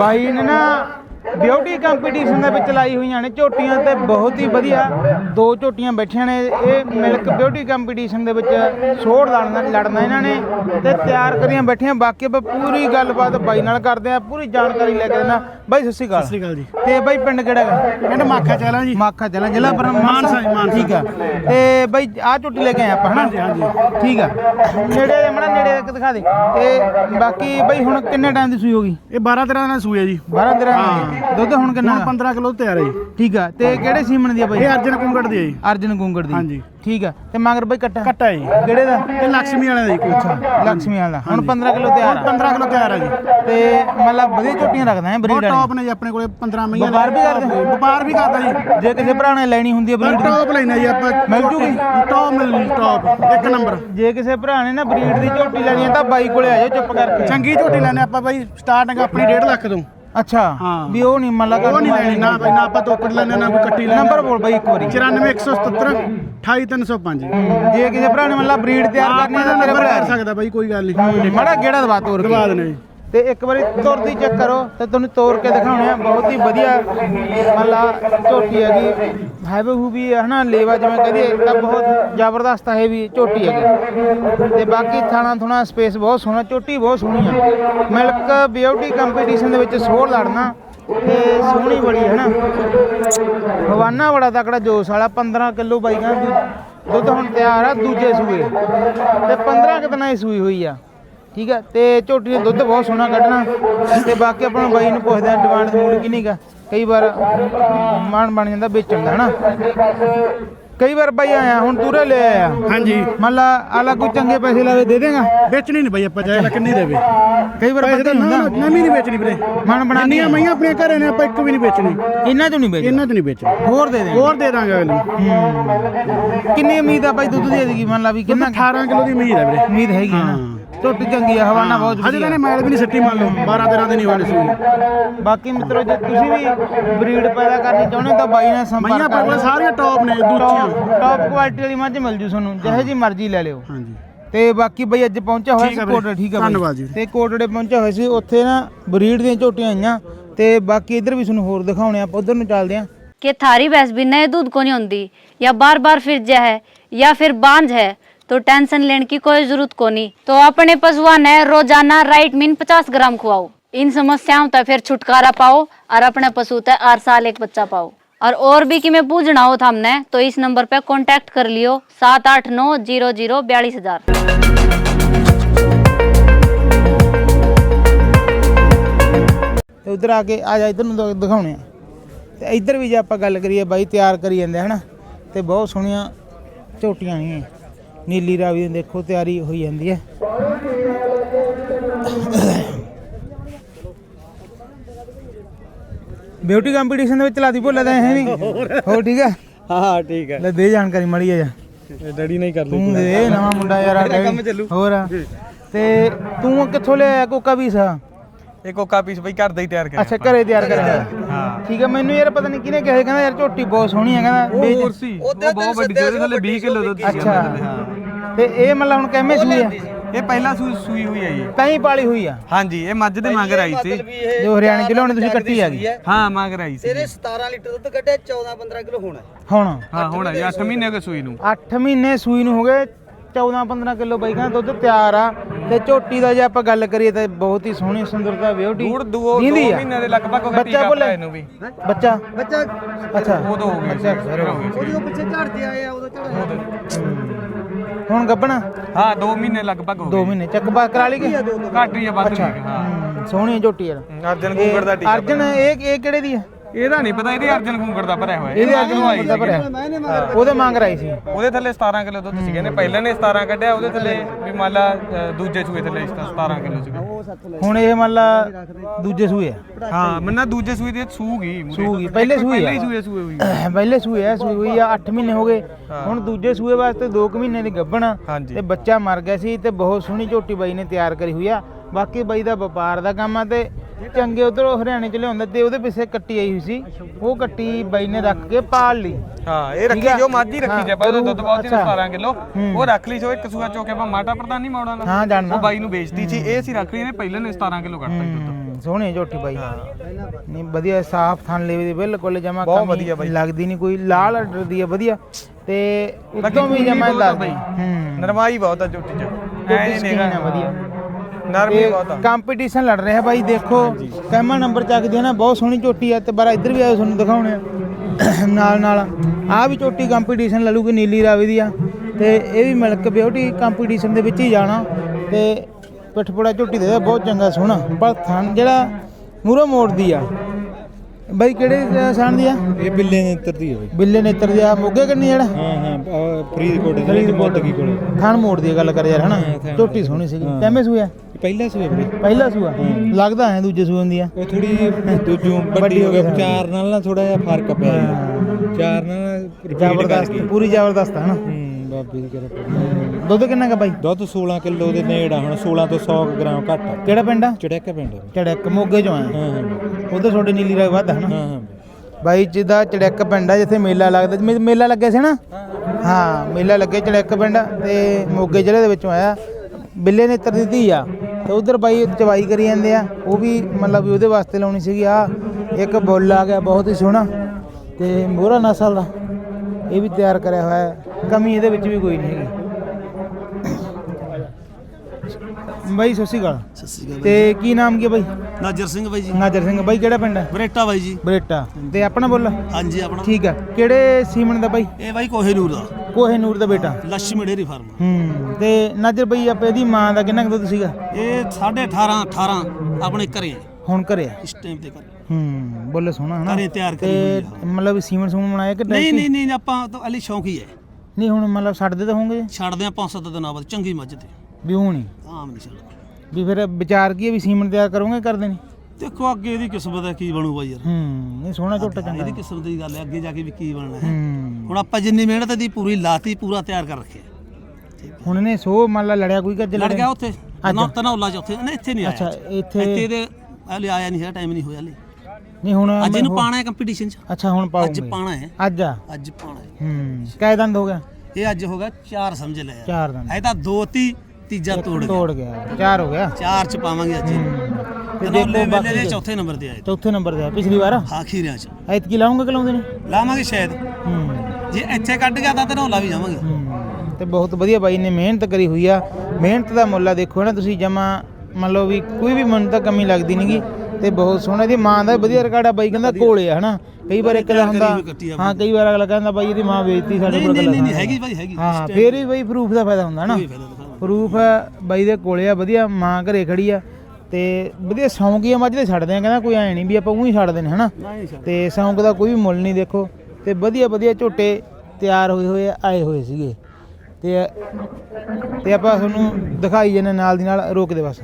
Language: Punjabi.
ਬਾਈ ਨੇ ਨਾ ਬਿਊਟੀ ਕੰਪੀਟੀਸ਼ਨ ਦੇ ਵਿੱਚ ਲਾਈ ਹੋਈਆਂ ਨੇ ਝੋਟੀਆਂ ਤੇ ਬਹੁਤ ਹੀ ਵਧੀਆ ਦੋ ਝੋਟੀਆਂ ਬੈਠੀਆਂ ਨੇ ਇਹ ਮਿਲਕ ਬਿਊਟੀ ਕੰਪੀਟੀਸ਼ਨ ਦੇ ਵਿੱਚ ਛੋੜ ਲੜਨਾ ਲੜਨਾ ਇਹਨਾਂ ਨੇ ਤੇ ਤਿਆਰ ਕਰੀਆਂ ਬੈਠੀਆਂ ਬਾਕੀ ਆਪਾਂ ਪੂਰੀ ਗੱਲਬਾਤ ਬਾਈ ਨਾਲ ਕਰਦੇ ਆ ਪੂਰੀ ਜਾਣਕਾਰੀ ਲੈ ਕੇ ਦੇਣਾ ਬਾਈ ਸਤਿ ਸ਼੍ਰੀ ਅਕਾਲ। ਸਤਿ ਸ਼੍ਰੀ ਅਕਾਲ ਜੀ। ਤੇ ਬਾਈ ਪਿੰਡ ਕਿਹੜਾ ਹੈਗਾ? ਪਿੰਡ ਮਾਖਾ ਚਲਾ ਜੀ। ਮਾਖਾ ਚਲਾ ਜ਼ਿਲ੍ਹਾ ਮਾਨਸਾ? ਜੀ, ਮਾਨਸਾ। ਠੀਕ ਆ। ਤੇ ਬਾਈ ਆ ਝੋਟੀ ਲੈ ਕੇ ਆਏ ਆਪਾਂ ਹਨਾ? ਹਾਂਜੀ, ਹਾਂਜੀ। ਠੀਕ ਆ। ਨੇੜੇ ਮੜਾ ਨੇੜੇ ਦਿਖਾ ਦੇ। ਤੇ ਬਾਕੀ ਬਾਈ ਹੁਣ ਕਿੰਨੇ ਟਾਈਮ ਦੀ ਸੂਈ ਹੋਗੀ ਇਹ 12 13 ਦਾ ਸੂਏ ਜੀ। 12 13 ਹਾਂ। ਦੁੱਧ ਹੁਣ ਕਿੰਨਾ 15 ਕਿਲੋ ਤਿਆਰ ਹੈ ਜੀ। ਠੀਕ ਆ ਤੇ ਕਿਹੜੇ ਸੀਮਣ ਦੀ ਆ ਬਾਈ? ਇਹ ਅਰਜਨ ਕੁੰਗੜ ਦੀ ਹੈ ਜੀ। ਅਰਜਨ ਕੁੰਗੜ ਦੀ। ਹਾਂਜੀ। ਠੀਕ ਆ ਤੇ ਮਗਰ ਬਾਈ ਕੱਟਾ? ਕੱਟਾ ਜੀ। ਕਿਹੜੇ ਦਾ? ਇਹ ਲక్ష్ਮੀ ਵਾਲੇ ਦਾ ਜੀ। ਅੱਛਾ ਲక్ష్ਮੀ ਵਾਲਾ। ਹੁਣ 15 ਕਿਲੋ ਤਿਆਰ ਆ। 15 ਕਿਲੋ ਤਿਆਰ ਆ ਜੀ। ਤੇ ਮਤਲਬ ਵਧੀਆ ਝੋਟੀਆਂ ਰੱਖਦਾ ਹੈ ਬਰੀਡ ਟੌਪ ਨੇ ਜੀ ਆਪਣੇ ਕੋਲੇ 15 ਮਹੀਨੇ ਵਪਾਰ ਵੀ ਕਰਦੇ? ਵਪਾਰ ਵੀ ਕਰਦਾ ਜੀ। ਜੇ ਕਿਸੇ ਭਰਾ ਨੇ ਲੈਣੀ ਹੁੰਦੀ ਹੈ ਬਰੀਡ ਟੌਪ ਲੈਣਾ ਜੀ ਆਪਾਂ। ਮਿਲ ਜੂਗੀ? ਟੌਪ ਮਿਲ ਟੌਪ ਇੱਕ ਨੰਬਰ ਜੇ ਕਿਸੇ ਭਰਾ ਨੇ ਨਾ ਬਰੀਡ ਦੀ ਝੋਟੀ ਲੈਣੀ ਹੈ ਤਾਂ ਬਾਈ ਕੋਲੇ ਆ ਜਾਓ ਚੁੱਪ ਕਰਕੇ। ਚੰਗੀ ਝੋਟੀ ਲੈਣੇ ਆਪਾਂ ਬਾਈ। ਸਟਾਰਟਿੰਗ ਆਪਣੀ 1.5 ਲੱਖ ਤੋਂ। ਅੱਛਾ ਹਾਂ। ਵੀ ਉਹ ਨਹੀਂ ਮੰਨ ਲਾ ਉਹ ਨਹੀਂ ਲੈਣੀ ਨਾ ਬਾਈ ਨਾ ਆਪਾਂ ਤੋਕੜ ਲੈਣੇ ਨਾ ਕੋਈ ਕੱਟੀ ਲੈਣੇ ਨੰਬਰ ਬੋਲ ਬਾਈ ਇੱਕ ਵਾਰੀ। 94177 28305 ਜੇ ਕਿਸੇ ਭਰਾ ਨੇ ਮੰਨ ਲਾ ਬਰੀਡ ਤਿਆਰ ਕਰਨੀ ਹੈ ਤਾਂ ਮੇਰੇ ਭਰਾ ਕਰ ਸਕਦਾ ਬਾਈ ਕੋਈ ਗੱਲ ਨਹੀਂ। ਮੜਾ ਗੇੜਾ ਦਵਾ ਤੋਰ ਦਵਾ ਕੇ। ਦੇਣੇ। ਜੀ ਤੇ ਇੱਕ ਵਾਰੀ ਤੁਰਦੀ ਚੈੱਕ ਕਰੋ ਤੇ ਤੁਹਾਨੂੰ ਤੋਰ ਕੇ ਦਿਖਾਉਣੇ ਆ। ਬਹੁਤ ਹੀ ਵਧੀਆ ਮੰਨ ਲਾ ਝੋਟੀ ਹੈਗੀ। ਹੈ ਹੂ ਵੀ ਹੈ ਹਨਾ ਲੇਵਾ ਜਿਵੇਂ ਕਹਦੇ, ਤਾਂ ਬਹੁਤ ਜ਼ਬਰਦਸਤ ਹੈ ਵੀ ਝੋਟੀ ਹੈਗੀ। ਤੇ ਬਾਕੀ ਥਾਣਾ ਥੁਣਾ ਸਪੇਸ ਬਹੁਤ ਸੋਹਣਾ, ਝੋਟੀ ਬਹੁਤ ਸੋਹਣੀ ਆ। ਮਿਲਕ ਬਿਊਟੀ ਕੰਪੀਟੀਸ਼ਨ ਦੇ ਵਿੱਚ ਸੋਹਣ ਲੜਨਾ ਤੇ ਸੋਹਣੀ ਬੜੀ ਹੈ ਨਾ। ਹਵਾਨਾ ਬੜਾ ਤਕੜਾ ਜੋਸ਼ ਵਾਲਾ 15 ਕਿਲੋ ਬਾਈਆਂ ਦੁੱਧ ਹੁਣ ਤਿਆਰ ਆ, ਦੂਜੇ ਸੂਏ। ਤੇ 15 ਕੁ ਦਿਨਾਂ ਦੀ ਸੂਈ ਹੋਈ ਆ। ਠੀਕ ਆ ਤੇ ਝੋਟੀ ਦਾ ਦੁੱਧ ਬਹੁਤ ਸੋਹਣਾ ਕੱਢਣਾ। ਤੇ ਬਾਕੀ ਆਪਣਾ ਬਾਈ ਨੂੰ ਪੁੱਛਦੇ ਆ ਡਿਮਾਂਡ ਮੂਡ ਕਿੰਨੀ ਗਾ ਕਈ ਵਾਰ ਮਨ ਬਣ ਜਾਂਦਾ ਵੇਚਣ ਦਾ ਹਨਾ? ਕਈ ਵਾਰ ਬਾਈ ਆਇਆ ਹੁਣ ਤੂਰੇ ਲੈ ਆਇਆ। ਹਾਂਜੀ। ਮੰਨ ਲਾ ਆਲਾ ਕੋਈ ਚੰਗੇ ਪੈਸੇ ਲਾਵੇ ਦੇ ਦੇਗਾ? ਵੇਚਣੀ ਨਹੀਂ ਬਾਈ ਆਪਾਂ ਚਾਹੇ ਲੱਖ ਨਹੀਂ ਦੇਵੇ। ਕਈ ਵਾਰ ਪੈਸੇ ਤਾਂ ਹੀ ਨਾ ਹੁੰਦਾ। ਨਵੀਂ ਨਹੀਂ ਵੇਚਣੀ ਵੀਰੇ। ਮਨ ਬਣਾ ਜਿੰਨੀਆਂ ਕੇ ਮਈਆਂ ਆਪਣੀਆਂ ਘਰੇ ਨੇ ਆਪਾਂ ਇੱਕ ਵੀ ਨਹੀਂ ਵੇਚਣੀ। ਇਹਨਾਂ ਚੋਂ ਨਹੀਂ ਵੇਚ ਇਹਨਾਂ 'ਚ ਨਹੀਂ ਵੇਚਣੀ। ਹੋਰ ਦੇ ਦੇ ਹੋਰ ਦੇ ਦਾਂਗੇ ਅਗਲੇ। ਨੂੰ ਕਿੰਨੀ ਉਮੀਦ ਆ ਬਾਈ ਦੁੱਧ ਦੇ ਦੇਗੀ ਮੰਨ ਲਾ ਵੀ ਕਿੰਨਾ 18 ਕਿਲੋ ਦੀ ਉਮੀਦ ਹੈ ਵੀਰੇ। ਉਮੀਦ ਹੈਗੀ ਹੈ ਨਾ। ਝੋਟੀ ਚੰਗੀ ਆ ਹਵਾਨਾ ਬਹੁਤ ਹਜੇ ਤਾਂ ਵਧੀਆ ਇਹਨੇ ਮੈਲ ਵੀ ਨਹੀਂ ਸੱਟੀ ਮੰਨ ਲਓ 12 13 ਦਿਨ ਹੀ ਹੋਣੇ ਸੀ ਬਾਕੀ ਮਿੱਤਰੋ ਜੇ ਤੁਸੀਂ ਵੀ ਬਰੀਡ ਪੈਦਾ ਕਰਨੀ ਚਾਹੁੰਦੇ ਹੋ ਤਾਂ ਬਾਈ ਨਾਲ ਮਈਆਂ ਸੰਪਰਕ ਆਪਣੇ ਕੋਲ ਕਰੋ ਸਾਰੀਆਂ ਟੌਪ ਨੇ ਦੂਜੀਆਂ ਟੌਪ ਕੁਆਲਿਟੀ ਵਾਲੀ ਮੱਝ ਮਿਲ ਜੂ ਤੁਹਾਨੂੰ ਜਿਹੇ ਜੀ ਮਰਜ਼ੀ ਲੈ ਲਿਓ ਹਾਂਜੀ ਤੇ ਬਾਕੀ ਬਈ ਅੱਜ ਪਹੁੰਚਿਆ ਹੋਇਆ ਠੀਕ ਸੀ ਆ ਵੀਰੇ। ਕੋਟੜੇ ਠੀਕ ਆ ਬਾਈ। ਧੰਨਵਾਦ ਜੀ। ਤੇ ਕੋਟੜੇ ਪਹੁੰਚਿਆ ਹੋਇਆ ਸੀ ਉੱਥੇ ਨਾ ਬਰੀਡ ਦੀਆਂ ਝੋਟੀਆਂ ਆਈਆਂ ਤੇ ਬਾਕੀ ਇੱਧਰ ਵੀ ਤੁਹਾਨੂੰ ਹੋਰ ਦਿਖਾਉਣੇ ਆਪਾਂ ਉਧਰ ਨੂੰ ਚੱਲਦੇ ਆਂ कि थारी भैंस भी नए दूध को नहीं होती या बार बार फिर जा है या फिर बांझ है तो टेंशन लेने की कोई जरूरत को नहीं तो अपने पशुआ ने रोजाना राइट मीन 50 ग्राम खुआओ इन समस्याओं तक फिर छुटकारा पाओ और अपने पशु तक हर साल एक बच्चा पाओ और और भी कि मैं पूछना हो था हमने तो इस नंबर पे कांटेक्ट कर लियो सात आठ नौ जीरो जीरो बयालीस हजार ਤੇ ਉਧਰ ਆ ਕੇ ਆ ਜਾ ਇੱਧਰ ਨੂੰ ਦਿ- ਦਿਖਾਉਣੇ ਆ ਤੇ ਇੱਧਰ ਵੀ ਜੇ ਆਪਾਂ ਗੱਲ ਕਰੀਏ ਬਾਈ ਤਿਆਰ ਕਰੀ ਜਾਂਦੇ ਹਨਾ ਤੇ ਬਹੁਤ ਸੋਹਣੀਆਂ ਝੋਟੀਆਂ ਨੇ ਨੀਲੀ ਰਾਵੀ ਦੀ ਦੇਖੋ ਤਿਆਰੀ ਹੋਈ ਜਾਂਦੀ ਹੈ। ਬਿਊਟੀ ਕੰਪੀਟੀਸ਼ਨ ਦੇ ਵਿੱਚ ਲਾਦੀ ਭੁੱਲੇ ਤਾਂ ਹੈ ਨਹੀਂ। ਹੋ ਠੀਕ ਹੈ? ਹਾਂ ਠੀਕ ਹੈ। ਲੈ ਦੇ ਜਾਣਕਾਰੀ ਮੜੀ ਆ ਜਾ ਡੈਡੀ ਨਹੀਂ ਕਰ ਤੂੰ ਦੇ ਨਵਾਂ ਮੁੰਡਾ ਯਾਰ ਆ ਹੋਰ। ਤੇ ਤੂੰ ਕਿੱਥੋਂ ਲਿਆ ਕੋਕਾ ਪੀਸਾ ਇਹ ਕੋਕਾ ਪੀਸ ਬਈ ਘਰ ਦਾ ਹੀ ਤਿਆਰ ਕਰਿਆ ਅੱਛਾ ਘਰੇ ਤਿਆਰ ਕਰਿਆ। ਹਾਂ। ਠੀਕ ਹੈ ਮੈਨੂੰ ਯਾਰ ਪਤਾ ਨਹੀਂ ਕਿਹਨੇ ਕਿਹਾ ਸੀ, ਕਹਿੰਦਾ ਯਾਰ ਝੋਟੀ ਬਹੁਤ ਸੋਹਣੀ ਹੈ ਕਹਿੰਦਾ ਉਹ ਵੇਚ- ਹੋਰ ਸੀ। ਉਹ ਬਹੁਤ ਵੱਡੀ ਸੀ ਉਹਦੇ ਥੱਲੇ 20 ਕਿਲੋ ਦੁੱਧ ਸੀ ਅੱਛਾ। ਤੇ ਇਹ ਮਤਲਬ ਹੁਣ ਕਿਵੇਂ ਸੂਈ ਆ? ਇਹ ਪਹਿਲਾਂ ਸੂਈ ਸੂਈ ਹੋਈ ਹੈ ਜੀ। ਕਹੀਂ ਪਾਲੀ ਹੋਈ ਆ? ਹਾਂਜੀ ਇਹ ਮੱਝ ਦੇ ਮਗਰ ਆਈ ਸੀ। ਜੋ ਹਰਿਆਣੇ ਚ ਲਿਆਉਣੀ ਤੁਸੀਂ ਕੱਟੀ ਆ ਗਈ ਹਾਂ ਮਗਰ ਆਈ ਸੀ। ਤੇਰੇ 17 ਲੀਟਰ ਦੁੱਧ ਕੱਢਿਆ 14 15 ਕਿਲੋ ਹੋਣਾ। ਹੁਣ? ਹਾਂ ਹੁਣ ਆਈ 8 ਮਹੀਨੇ ਹੋ ਗਏ ਸੂਈ ਨੂੰ। 8 ਮਹੀਨੇ ਸੂਈ ਨੂੰ ਹੋ ਗਏ 14 15 ਕਿਲੋ ਬਾਈ ਕਹਿੰਦਾ ਦੁੱਧ ਤਿਆਰ ਆ। ਤੇ ਝੋਟੀ ਦਾ ਜੇ ਆਪਾਂ ਗੱਲ ਕਰੀਏ ਤਾਂ ਬਹੁਤ ਹੀ ਸੋਹਣੀ ਸੁੰਦਰਤਾ ਬਿਊਟੀ ਦੂਰ ਦੋ। ਮਹੀਨੇ ਦੇ ਲਗਭਗ ਹੋ ਗਏ ਬੱਚਾ ਭੁੱਲੇ ਭਰਾਏ ਨੂੰ ਵੀ। ਬੱਚਾ? ਬੱਚਾ ਅੱਛਾ। ਉਦੋਂ ਹੋ ਗਏ ਅੱਛਾ, ਸੀ, ਫਿਰ ਹੋ ਗਏ ਸੀ। ਉਹਦੇ ਪਿੱਛੇ ਝੜਦੇ ਆਏ ਆ ਉਦੋਂ ਝੜ ਹੁਣ ਗੱਬਣਾ? ਹਾਂ 2 ਮਹੀਨੇ ਲਗਭਗ ਹੋ 2 ਗਏ ਮਹੀਨੇ ਚੱਕ ਬਾ ਕਰਾ ਲਈ ਕਿ ਘੱਟ ਹੀ ਆ ਵੱਧ ਨਹੀਂ ਹਾਂ। ਹੂੰ, ਸੋਹਣੀ ਹੈ ਝੋਟੀ ਯਾਰ। ਅਰਜਨ ਕੁੰਗੜ ਦਾ ਟੀਕਾ ਅਰਜਨ ਇਹ ਇਹ ਕਿਹੜੇ ਦੀ ਆ? ਇਹਦਾ ਨਹੀਂ ਪਤਾ ਇਹਦੇ ਅਰਜਨ ਕੁੰਗੜ ਦਾ ਭਰਿਆ ਹੋਇਆ। ਇਹਦੇ ਇਹ ਅਰਜਨ ਆਈ ਦਾ ਭਰਿਆ। ਉਹਦੇ ਮੰਗ ਰਹੀ ਸੀ। ਉਹਦੇ ਥੱਲੇ 17 ਕਿਲੋ ਦੁੱਧ ਸੀਗੇ ਨੇ ਪਹਿਲਾਂ ਨੇ 17 ਕੱਢਿਆ ਉਹਦੇ ਥੱਲੇ ਵੀ ਮੰਨ ਲਾ ਅ, ਦੂਜੇ ਸੂਏ ਥੱਲੇ 17 ਕਿਲੋ ਸੀਗਾ। ਹੁਣ ਇਹ ਮੰਨ ਲਾ ਦੂਜੇ ਸੂਏ ਆ। ਹਾਂ ਮੰਨਾ ਦੂਜੇ ਸੂਏ ਦੀ ਸੂਗੀ ਮੂਹਰੇ। ਸੂਗੀ ਪਹਿਲੇ ਸੂਏ ਪਹਿਲੇ ਹੀ ਸੂਏ ਸੂਏ ਹੋਈ। ਪਹਿਲੇ ਸੂਏ ਆ ਸੂਈ ਹੋਈ ਆ 8 ਮਹੀਨੇ ਹੋ ਗਏ। ਹੁਣ ਦੂਜੇ ਸੂਏ ਵਾਸਤੇ 2 ਮਹੀਨੇ ਦੀ ਗੱਭਣ ਆ ਹਾਂਜੀ। ਤੇ ਬੱਚਾ ਮਰ ਗਿਆ ਸੀ ਤੇ ਬਹੁਤ ਸੋਹਣੀ ਝੋਟੀ ਬਾਈ ਨੇ ਤਿਆਰ ਕਰੀ ਹੋਈ ਆ। ਬਾਕੀ ਬਾਈ ਦਾ ਵਪਾਰ ਦਾ ਕੰਮ ਆ ਤੇ ਚੰਗੇ ਉਧਰੋਂ ਹਰਿਆਣੇ ਚ ਲਿਆਉਂਦਾ ਤੇ ਉਹਦੇ ਪਿੱਛੇ ਕੱਟੀ ਆਈ ਹੋਈ ਸੀ। ਉਹ ਕੱਟੀ ਬਾਈ ਨੇ ਰੱਖ ਕੇ ਪਾਲ ਲਈ। ਹਾਂ ਇਹ ਰੱਖੀ? ਜੋ ਮਾਝੀ ਰੱਖੀ ਜੇ ਪਹਿਲਾਂ ਦੁੱਧ ਬਹੁਤ ਸੀ ਅੱਛਾ। 17 ਕਿਲੋ ਉਹ ਰੱਖ ਲਈ ਸੋ ਇੱਕ ਸੂਆ ਚੋਕੇ ਆਪਾਂ ਮਾਟਾ ਪ੍ਰਧਾਨ ਨਹੀਂ ਮੌੜਾਂ ਦਾ ਹਾਂ ਜਾਣਦਾ। ਉਹ ਬਾਈ ਨੂੰ ਵੇਚਦੀ ਸੀ। ਇਹ ਸੀ ਰੱਖ ਲਈ ਨੇ ਪਹਿਲਾਂ ਨੇ 17 ਕਿਲੋ ਕੱਢਤਾ ਸੀ ਦੁੱਧ। ਸੋਹਣੀ ਝੋਟੀ ਬਾਈ। ਨਹੀਂ ਵਧੀਆ ਸਾਫ਼ ਥਣ ਲੇਵੇ ਦੀ ਬਿਲਕੁਲ ਜਮਾ ਬਾਈ। ਲੱਗਦੀ ਨਹੀਂ ਕੋਈ। ਲਾਲ ਆਰਡਰ ਦੀ ਹੈ ਵਧੀਆ। ਤੇ ਉਦੋਂ ਵੀ ਜਮਾ ਲੱਗਦੀ। ਹੂੰ। ਨਰਮਾਈ ਬਹੁਤ ਆ ਝੋਟੀ ਚ। ਐ ਨਹੀਂ ਆ ਵਧੀਆ। ਨਰਮੀ ਬਹੁਤ ਆ। ਕੰਪੀਟੀਸ਼ਨ ਲੜ ਰਿਹਾ ਬਾਈ ਦੇਖੋ। ਕਹਿਮਾ ਨੰਬਰ ਚੱਕਦੀ ਹੈ ਨਾ ਬਹੁਤ ਸੋਹਣੀ ਝੋਟੀ ਆ ਤੇ ਬਾਰਾ ਇੱਧਰ ਵੀ ਆਓ ਤੁਹਾਨੂੰ ਦਿਖਾਉਣੇ ਆ। ਨਾਲ ਨਾਲ। ਆ ਵੀ ਝੋਟੀ ਕੰਪੀਟੀਸ਼ਨ ਲੜੂਗੀ ਨੀਲੀ ਰਾਵੀ ਦੀ ਆ। ਤੇ ਇਹ ਵੀ ਮਿਲਕ ਬਿਊਟੀ ਕੰਪੀਟੀਸ਼ਨ ਦੇ ਵਿੱਚ ਹੀ ਜਾਣਾ। ਤੇ ਪਿੱਠਪੁੜਾ ਝੋਟੀ ਦੇ ਬਹੁਤ ਚੰਗਾ ਸੋਹਣਾ। ਪਰ ਥਣ ਜਿਹੜਾ ਮੂਰੋ ਮੋੜਦੀ ਆ। ਬਾਈ ਕਿਹੜੇ ਸਾਣ ਦੀ ਆ? ਇਹ ਬਿੱਲੇ ਨੇ ਤਰਦੀ ਹੋਈ ਬਿੱਲੇ ਨੇਤਰ ਦੀ ਆ। ਮੋਗੇ ਕੰਨੀ ਜਿਹੜਾ? ਹਾਂ ਹਾਂ ਫਰੀਦਕੋਟ ਦੇ ਮੋਦਗੀ ਕੋਲੇ। ਥਣ ਮੋੜ ਦੀ ਗੱਲ ਕਰ ਯਾਰ ਹਨਾ? ਝੋਟੀ ਸੋਹਣੀ ਸੀਗੀ। ਕਿਵੇਂ ਸੂਆ ਪਹਿਲਾ ਸੂਏ ਵੀਰੇ ਪਹਿਲਾ ਸੂਆ? ਲੱਗਦਾ ਹੈ ਦੂਜੇ ਸੂਏ ਦੀ ਆ ਉਹ ਥੋੜੀ ਦੂਜੂ ਵੱਡੀ ਹੋ ਗਈ। ਚਾਰ ਨਾਲ ਨਾ ਥੋੜਾ ਜਿਹਾ ਫ਼ਰਕ ਪਿਆ ਜੀ। ਚਾਰ ਨਾਲ ਜ਼ਬਰਦਸਤ। ਪੂਰੀ ਜ਼ਬਰਦਸਤ ਹੈ ਨਾ ਹੂੰ ਬਾਬੇ ਦੀ ਕਿਰਪਾ। ਦੁੱਧ ਕਿੰਨਾ ਕਾ ਬਾਈ? ਦੁੱਧ 16 ਕਿਲੋ ਦੇ ਨੇੜ ਆ ਹੁਣ 16 ਤੋਂ 100 ਗ੍ਰਾਮ ਘੱਟ। ਕਿਹੜਾ ਪਿੰਡ ਆ? ਚੜਿਆ ਕੇ ਪਿੰਡ। ਚੜੈਕ ਮੋਗੇ ਚੋਂ ਆਇਆ। ਹਾਂ ਹਾਂ। ਉਧਰ ਤੁਹਾਡੇ ਨੀਲੀ ਰਾਏ ਵੱਧ ਹੈ ਨਾ ਹਾਂ ਹਾਂ। ਬਾਈ ਜੀ ਦਾ ਚੜੈਕ ਪਿੰਡ ਆ ਜਿੱਥੇ ਮੇਲਾ ਲੱਗਦਾ ਮੇਲਾ ਲੱਗਿਆ ਸੀ ਨਾ? ਹਾਂ ਮੇਲਾ ਲੱਗੇ ਚੜੈਕ ਪਿੰਡ ਤੇ ਮੋਗੇ ਜ਼ਿਲ੍ਹੇ ਦੇ ਵਿੱਚੋਂ ਆਇਆ। ਬਿੱਲੇ ਨੇ ਤਰ ਦਿੱਤੀ ਆ। ਤੇ ਉਧਰ ਬਾਈ ਚਵਾਈ ਕਰੀ ਜਾਂਦੇ ਆ ਉਹ ਵੀ ਮਤਲਬ ਵੀ ਉਹਦੇ ਵਾਸਤੇ ਲਾਉਣੀ ਸੀਗੀ ਆ ਇੱਕ ਬੁੱਲ ਆ ਗਿਆ ਬਹੁਤ ਹੀ ਸੋਹਣਾ ਤੇ ਮੋਹਰਾ ਨਸਲ ਦਾ ਇਹ ਵੀ ਤਿਆਰ ਕਰਿਆ ਹੋਇਆ ਹੈ ਕਮੀ ਇਹਦੇ ਵਿੱਚ ਵੀ ਕੋਈ ਨਹੀਂ ਹੈਗੀ। ਬਾਈ ਸਤਿ ਸ਼੍ਰੀ ਅਕਾਲ। ਸਤਿ ਸ਼੍ਰੀ ਅਕਾਲ ਤੇ ਕੀ ਨਾਮ ਕੀ ਬਾਈ? ਨਾਜਰ ਸਿੰਘ ਬਾਈ ਜੀ। ਨਾਜਰ ਸਿੰਘ ਬਾਈ ਕਿਹੜਾ ਪਿੰਡ ਹੈ? ਬਰੇਟਾ ਬਾਈ ਜੀ। ਬਰੇਟਾ। ਤੇ ਆਪਣਾ ਬੋਲ। ਹਾਂਜੀ ਆਪਣਾ। ਠੀਕ ਹੈ ਕਿਹੜੇ ਸੀਮਨ ਦਾ ਬਾਈ? ਇਹ ਬਾਈ ਕੋਹੇ ਨੂਰ ਦਾ। ਕੋਹੇ ਨੂਰ ਦਾ ਬੇਟਾ। Lakshmi dairy farm. ਹੂੰ ਤੇ ਨਾਜਰ ਬਈ ਆਪੇ ਇਹਦੀ ਮਾਂ ਦਾ ਕਿੰਨਾ ਕੁ ਦੁੱਧ ਸੀਗਾ? ਇਹ 18.5 18 ਆਪਣੇ ਘਰੇ ਹੈ, ਹੁਣ ਘਰੇ ਆ? ਇਸ ਟਾਈਮ ਤੇ ਘਰੇ। ਹੂੰ ਬੋਲੇ ਸੋਹਣਾ ਹਨਾ? ਘਰੇ ਤਿਆਰ ਕਰੀ ਤੇ ਹੋਈ ਮਤਲਬ ਸੀਮਨ ਸੂਮਨ ਬਣਾਇਆ ਕਿ ਨਹੀਂ? ਨਹੀਂ ਨਹੀਂ ਆਪਾਂ ਤਾਂ ਅਲੀ ਸ਼ੌਂਕ ਹੀ ਹੈ ਨਹੀਂ ਹੁਣ ਮਤਲਬ ਛੱਡਦੇ ਤਾਂ ਹੋਣਗੇ? ਛੱਡਦੇ ਆ 5-7 ਦਿਨਾਂ ਬਾਅਦ ਚੰਗੀ ਮੱਝ ਤੇ। ਵੀ ਹੁਣ ਆਮ ਨਹੀਂ ਛੱਡਦਾ। ਵੀ ਫਿਰ ਵਿਚਾਰ ਕੀ ਹੈ ਵੀ ਸੀਮਨ ਤਿਆਰ ਕਰੋਗੇ ਕਰਦੇ ਨਹੀਂ? ਦੇਖੋ ਅੱਗੇ ਇਹਦੀ ਕਿਸਮਤ ਹੈ ਕੀ ਬਣੂਗਾ ਯਾਰ। ਹੂੰ ਨਹੀਂ ਸੋਹਣਾ ਝੋਟਾ ਚੰਗਾ। ਇਹਦੀ ਕਿਸਮਤ ਦੀ ਗੱਲ ਹੈ ਅੱਗੇ ਜਾ ਕੇ ਵੀ ਕੀ ਬਣਨਾ ਹੈ। ਹੂੰ। ਹੁਣ ਆਪਾਂ ਜਿੰਨੀ ਮਿਹਨਤ ਦੀ ਪੂਰੀ ਲਾਤੀ ਪੂਰਾ ਤਿਆਰ ਕਰ ਰੱਖਿਆ। ਹੁਣ ਇਹਨੇ ਸੋ ਮੰਨ ਲਾ ਲੜਿਆ ਕੋਈ ਗੱਜ ਲੜ ਗਿਆ ਉੱਥੇ ਤਨਾ ਤਨੌਲਾ ਚ ਉੱਥੇ। ਨਹੀਂ ਇੱਥੇ ਨਹੀਂ ਆਇਆ। ਅੱਛਾ ਇੱਥੇ ਇੱਥੇ ਇਹਦੇ ਹਲੇ ਆਇਆ ਨਹੀਂ ਹੈ ਟਾਈਮ ਨਹੀਂ ਹੋਇਆ ਹਲੇ। ਨਹੀਂ ਹੁਣ ਅੱਜ ਇਹਨੂੰ ਪਾਣਾ ਹੈ ਕੰਪੀਟੀਸ਼ਨ ਚ। ਅੱਛਾ ਹੁਣ ਅੱਜ ਪਾਉਂਗੇ ਪਾਣਾ ਹੈ। ਅੱਜ ਆ? ਅੱਜ ਪਾਣਾ ਹੈ। ਹੂੰ ਕਾਇ ਦੰਦ ਹੋ ਗਿਆ? ਇਹ ਅੱਜ ਹੋਗਾ ਚਾਰ ਸਮਝ ਲਿਆ। ਚਾਰ ਦੰਦ। ਇਹ ਤਾਂ ਦੋ ਤੀ ਤੀਜਾ ਤੋੜ ਗਿਆ ਤੋੜ ਗਿਆ। ਚਾਰ ਹੋ ਗਿਆ? ਚਾਰ ਚ ਪਾਵਾਂਗੇ ਅੱਜ। ਤੇ ਤੇ ਦੇਖੋ ਮੇਲੇ ਦੇ ਚੌਥੇ ਨੰਬਰ ਤੇ ਆਏ। ਚੌਥੇ ਨੰਬਰ ਤੇ ਆ ਪਿਛਲੀ ਵਾਰ? ਹਾਂ ਖੀਰਿਆਂ ਚ ਐਤਕੀ ਲਾਉਂਗੇ ਕਿ ਲਾਉਂਦੇ ਨੇ ਲਾਵਾਂਗੇ ਸ਼ਾਇਦ। ਹੂੰ। ਜੇ ਇੱਥੇ ਕੱਢ ਗਿਆ ਤਾਂ ਧਨੌਲਾ ਵੀ ਜਾਵਾਂਗੇ। ਤੇ ਬਹੁਤ ਵਧੀਆ ਬਾਈ ਨੇ ਮਿਹਨਤ ਕਰੀ ਹੋਈ ਆ। ਮਿਹਨਤ ਦਾ ਮੁੱਲ ਆ ਦੇਖੋ ਨਾ ਤੁਸੀਂ ਜਮਾ ਮੰਨ ਲਓ ਵੀ ਕੋਈ ਵੀ ਮਨ ਤਾਂ ਕਮੀ ਲੱਗਦੀ ਨਹੀਂਗੀ ਤੇ ਬਹੁਤ ਸੋਹਣਾ ਦੀ ਮਾਂ ਦਾ ਵੀ ਵਧੀਆ ਰਿਕਾਰਡ ਆ ਬਾਈ ਕਹਿੰਦਾ ਕੋਲੇ ਆ ਹਨਾ? ਕਈ ਵਾਰ ਇੱਕ ਦਾ ਹੁੰਦਾ ਕੱਟੀ ਆ ਹਾਂ ਕਈ ਵਾਰ ਅਗਲਾ ਕਹਿੰਦਾ ਬਾਈ ਇਹਦੀ ਮਾਂ ਵੇਚਤੀ ਸਾਡੇ ਨਹੀਂ ਕੋਲ ਨਹੀਂ ਨਹੀਂ ਗੱਲਾਂ ਹੈਗੀ ਭਾਈ ਹੈਗੀ। ਹਾਂ ਫੇਰ ਵੀ ਬਾਈ ਪ੍ਰੂਫ ਦਾ ਫਾਇਦਾ ਹੁੰਦਾ ਹਨਾ? ਕੋਈ ਫਾਇਦਾ। ਪ੍ਰੂਫ ਬਾਈ ਦੇ ਕੋਲੇ ਆ ਵਧੀਆ ਮਾਂ ਘਰੇ ਖੜੀ ਆ। ਤੇ ਵਧੀਆ ਸੌਂਕੀ ਆ ਮੱਝ ਤੇ ਛੱਡਦੇ ਆ ਕਹਿੰਦਾ ਕੋਈ ਐ ਨਹੀਂ ਵੀ ਆਪਾਂ ਉਹੀ ਛੱਡਦੇ ਨੇ ਹਨਾ? ਨਹੀਂ ਛੱਡ ਤੇ ਸੌਂਕ ਦਾ ਕੋਈ ਵੀ ਮੁੱਲ ਨਹੀਂ ਦੇਖੋ। ਤੇ ਵਧੀਆ ਵਧੀਆ ਝੋਟੇ ਤਿਆਰ ਹੋਏ ਹੋਏ ਆਏ ਹੋਏ ਸੀਗੇ। ਤੇ ਤੇ ਆਪਾਂ ਤੁਹਾਨੂੰ ਦਿਖਾਈ ਜਨੇ ਨਾਲ ਦੀ ਨਾਲ, ਰੋਕ ਦੇ ਬਸ।